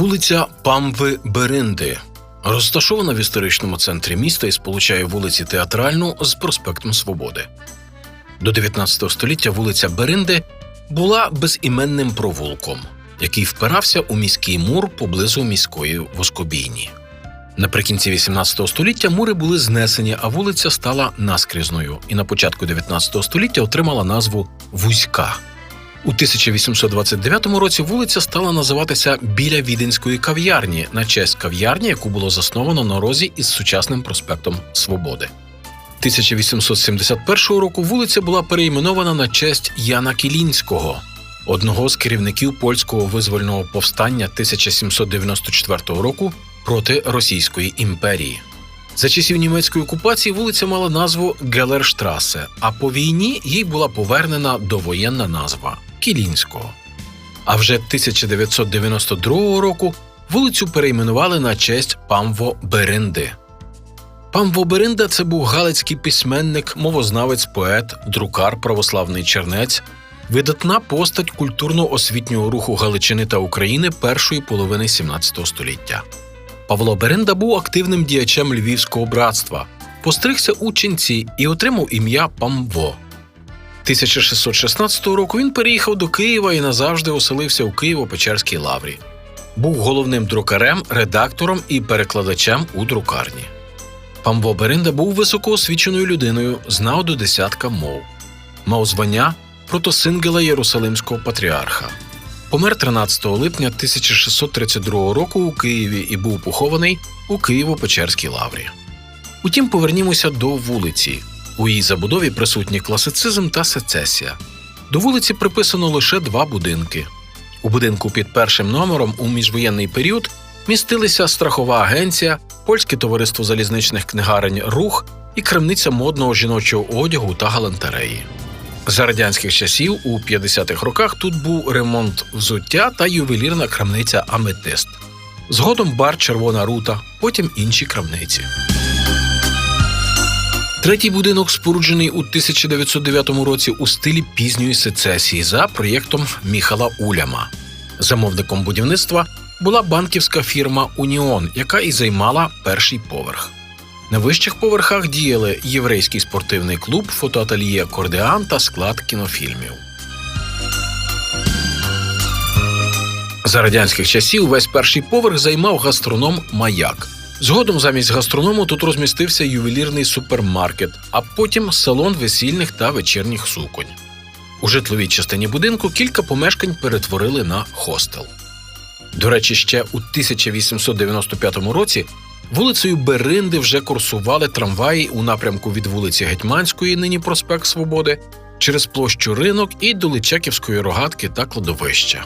Вулиця Памви Беринди розташована в історичному центрі міста і сполучає вулиці Театральну з проспектом Свободи. До 19 століття вулиця Беринди була безіменним провулком, який впирався у міський мур поблизу міської воскобійні. Наприкінці 18 століття мури були знесені, а вулиця стала наскрізною і на початку 19 століття отримала назву Вузька. У 1829 році вулиця стала називатися біля віденської кав'ярні на честь кав'ярні, яку було засновано на розі із сучасним проспектом Свободи. 1871 року вулиця була перейменована на честь Яна Кілінського, одного з керівників польського визвольного повстання 1794 року проти Російської імперії. За часів німецької окупації вулиця мала назву Гелерштрасе, а по війні їй була повернена довоєнна назва Кілінського. А вже 1992 року вулицю перейменували на честь Памво Беринди. Памво Беринда це був галицький письменник, мовознавець, поет, друкар, православний чернець, видатна постать культурно-освітнього руху Галичини та України першої половини XVII століття. Павло Беренда був активним діячем Львівського братства, постригся у ченці і отримав ім'я Памво. 1616 року він переїхав до Києва і назавжди оселився у Києво-Печерській лаврі. Був головним друкарем, редактором і перекладачем у друкарні. Памво Беринда був високоосвіченою людиною, знав до десятка мов, мав звання протосингела Єрусалимського патріарха. Помер 13 липня 1632 року у Києві і був похований у Києво-Печерській лаврі. Утім, повернімося до вулиці. У її забудові присутні класицизм та сецесія. До вулиці приписано лише два будинки. У будинку під першим номером у міжвоєнний період містилися страхова агенція, польське товариство залізничних книгарень Рух і крамниця модного жіночого одягу та галантереї. За радянських часів у 50-х роках тут був ремонт взуття та ювелірна крамниця Аметист. Згодом бар Червона рута, потім інші крамниці. Третій будинок споруджений у 1909 році у стилі пізньої сецесії за проєктом Міхала Уляма. Замовником будівництва була банківська фірма Уніон, яка і займала перший поверх. На вищих поверхах діяли єврейський спортивний клуб, фотоательє Кордеан та склад кінофільмів. За радянських часів весь перший поверх займав гастроном Маяк. Згодом замість гастроному тут розмістився ювелірний супермаркет, а потім салон весільних та вечірніх суконь. У житловій частині будинку кілька помешкань перетворили на хостел. До речі, ще у 1895 році вулицею Беринди вже курсували трамваї у напрямку від вулиці Гетьманської, нині проспект Свободи, через площу Ринок і до Личаківської рогатки та кладовища.